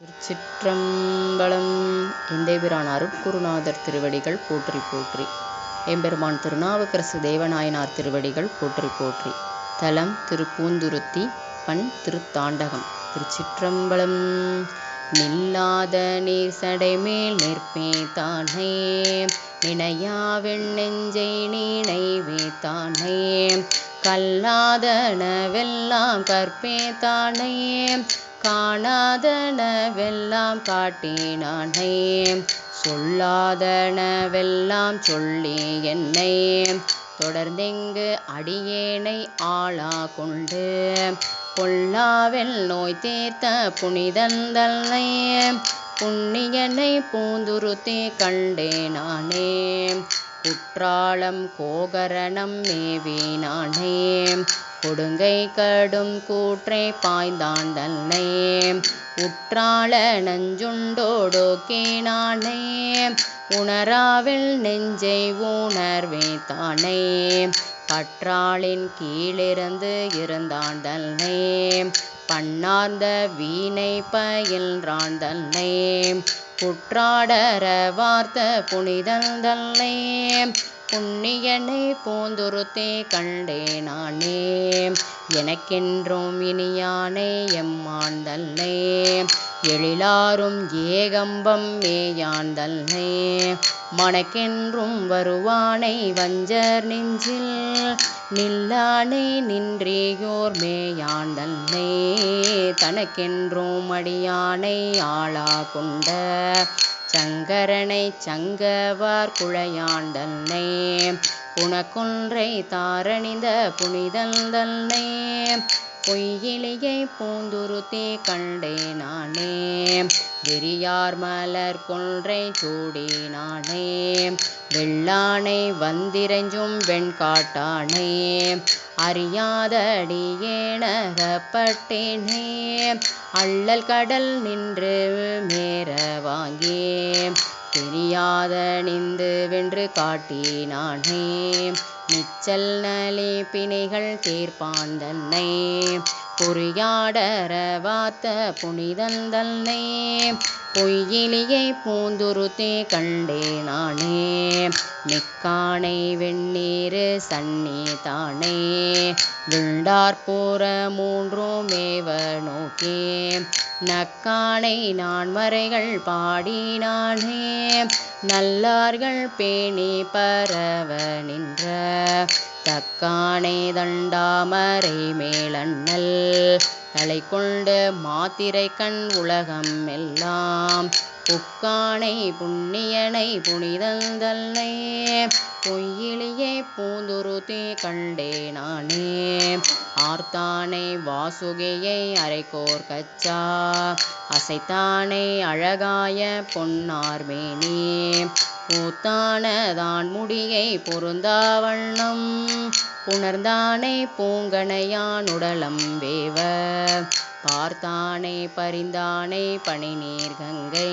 திருச்சிற்றம்பலம். எந்தேபிரான் அருட்குருநாதர் திருவடிகள் போற்றி போற்றி. எம்பெருமான் திருநாவுக்கரசு தேவநாயனார் திருவடிகள் போற்றி போற்றி. தலம் திருப்பூந்துருத்தி பண் திருத்தாண்டகம் திருச்சிற்றம்பலம். நில்லாத நீர் சடைமேல் நிற்பே தானே நினையாவெண் நெஞ்சை நினைவே தானே கல்லாதனவெல்லாம் கற்பே தானே காணாதனவெல்லாம் காட்டினானே சொல்லாதனவெல்லாம் சொல்லி என்னை. தொடர்ந்தெங்கு அடியேனை ஆளா கொண்டு. பொல்லாவில் நோய் தீர்த்த புனிதந்தல்லை. புண்ணியனை பூந்துருத்தி கண்டேனானே குற்றாலம் கோகரணம் மேவினானே கொடுங்கை கடும் கூற்றை பாய்ந்தான் தன்னை உற்றாள நஞ்சுண்டோடோக்கேனானே உணராவில் நெஞ்சை உணர்வே தானே. பற்றாளின் கீழிருந்து இருந்தான் தன்னை பண்ணார்ந்த வீணை பயில்றான் தன்னை குற்றாடர வார்த்த புனிதந்தல்லே. புண்ணியனை பூந்துருத்தே கண்டே நானே. எனக்கென்றும் இனியானே எம்மாந்தல்லே எழிலாரும் ஏகம்பம் மேயாந்தல்லே மனக்கென்றும் வருவானை வஞ்சர் நெஞ்சில். நில்லானை நின்றியோர் மேயாண்டல்லே தனக்கென்றும் அடியானை ஆளா கொண்ட சங்கரனை சங்கவார் குழையாண்டல்லை புனக்குன்றை தாரணிந்த புனிதந்தல்லை பொய்யிலையை பூந்துருத்தி கண்டே நானே. வெறியார் மலர் கொன்றை சூடினானே வெள்ளானை வந்திரஞ்சும் வெண்காட்டானே. அறியாதடியேனகப்பட்டேனே அள்ளல் கடல் நின்று மேற வாங்கியே தெரியாத நிந்து வென்று காட்டினானே நிச்சல் நலி பிணைகள் தீர்ப்பான் தன்னை. பொறியாடர வாத்த புனிதந்தல்லை பொய்யிலியை பூந்துருத்தே கண்டே நானே. மிக்கானை வெண்ணீர் சன்னி தானே. விண்டார்புற மூன்றும் மேவ நோக்கே. நக்கானை நான் மறைகள் பாடினானே நல்லார்கள் பேணி பரவ நின்ற தக்கானை தண்டாமரை மேலண்ணல். தலை கொண்டு மாத்திரை கண் உலகம் எல்லாம் புக்கானை புண்ணியனை புனிதந்தல்லை பொய்யிலேயே பூந்துருத்தி கண்டே நானே. ஆர்த்தானை வாசுகியை அரைக்கோர் கச்சா அசைத்தானை அழகாய பொன்னார்மேனி பூத்தானதான் முடியை பொருந்தாவண்ணம் புணர்ந்தானை பூங்கனையானுடலம் வேவ. பார்த்தானை பரிந்தானை பனிநீர் கங்கை.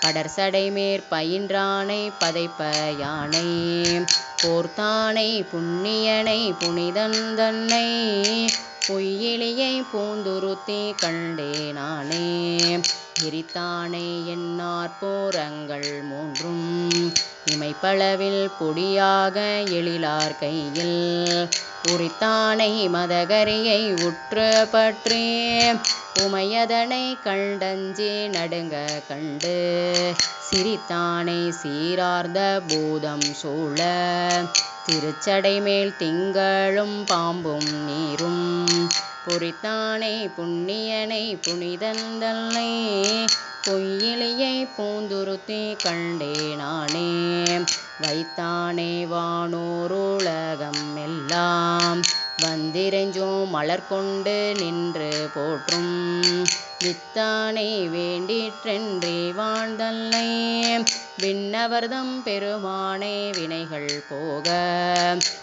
படர்சடை மேற் பயின்றானை பதைப்ப யானை. போர்த்தானை புண்ணியனை புனிதந்தன்னை பொய்யிலியை பூந்துருத்தி கண்டே நானே. எரித்தானை என்னார் போரங்கள் மூன்று இமைப்பளவில் பொடியாக எழிலார் கையில் உரித்தானை மதகரியை உற்று பற்றி உமையதனை கண்டஞ்சி நடுங்க கண்டு சிரித்தானை சீரார்ந்த பூதம் சூழ திருச்சடை மேல் திங்களும் பாம்பும் நீரும். பொறித்தானை புண்ணியனை புனிதந்தல்லை பொய்யிலியை பூந்துருத்தி கண்டே நானே வைத்தானே வானோருலகம் எல்லாம் வந்திரைஞ்சும் மலர் கொண்டு நின்று போற்றும் வித்தானை வேண்டிற்றென்றே வாழ்ந்தல்லை. விண்ணவர்தம் பெருமானே வினைகள் போக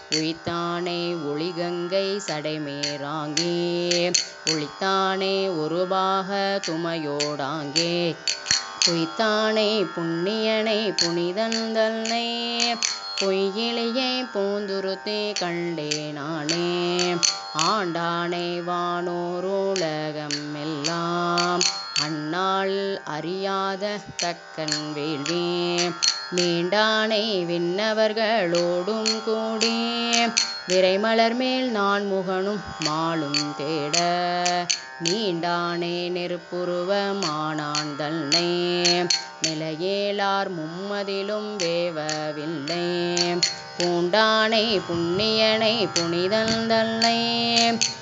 உய்த்தானே ஒளிகங்கை சடைமேராங்கே ஒளித்தானே உருவாக துமையோடாங்கே. பொய்த்தானை புண்ணியனை புனிதந்தல்லை. பொய்யிலியை பூந்துருத்தி கண்டே நானே. ஆண்டானை வானோருலகம் எல்லாம் அந்நாள் அறியாத தக்கன் வேள்வி மீண்டானை விண்ணவர்களோடும் கூடே விரைமலர் மேல் நான் முகனும் மாலும் தேட. நீண்டானே நெருப்புருவமானான் தன்னை. நிலையேலார் மும்மதிலும் வேவவில்லை. பூண்டானை புண்ணியனை புனிதன் தன்னை.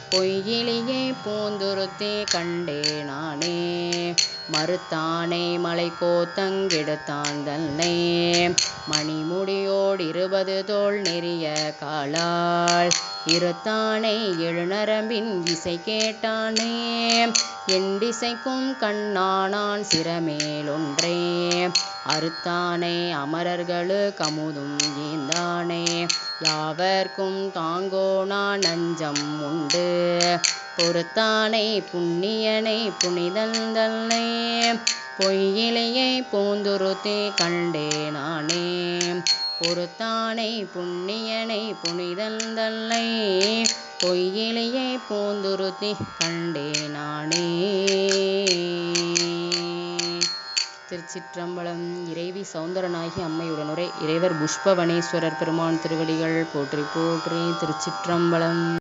பொய்யிலியே பூந்துருத்தி கண்டே நானே. மறுத்தானை மலை கோத்தங்கெடுத்தான் தன்னை. மணிமுடியோடு இருபது தோல் நெறிய காலால் இருத்தானை எழுநரம்பின் இசை கேட்டானே. எண்டிசைக்கும் கண்ணானான் சிரமேலொன்றே. அறுத்தானே அமரர்களு கமுதும் ஏந்தானே. யாவர்க்கும் தாங்கோனா நஞ்சம் உண்டு. பொறுத்தானை புண்ணியனை புனிதந்தல்லை. பொய்யிலையை பூந்துருத்தி கண்டே நானே. பொறுத்தானை புண்ணியனை புனிதந்தல்லை. பொய்யிலையை பூந்துருத்தி கண்டே நானே. திருச்சிற்றம்பலம் இறைவி சௌந்தரநாயகி அம்மையுடனுரை இறைவர் புஷ்பவனேஸ்வரர் பெருமான் திருவடிகள் போற்றி போற்றி திருச்சிற்றம்பலம்.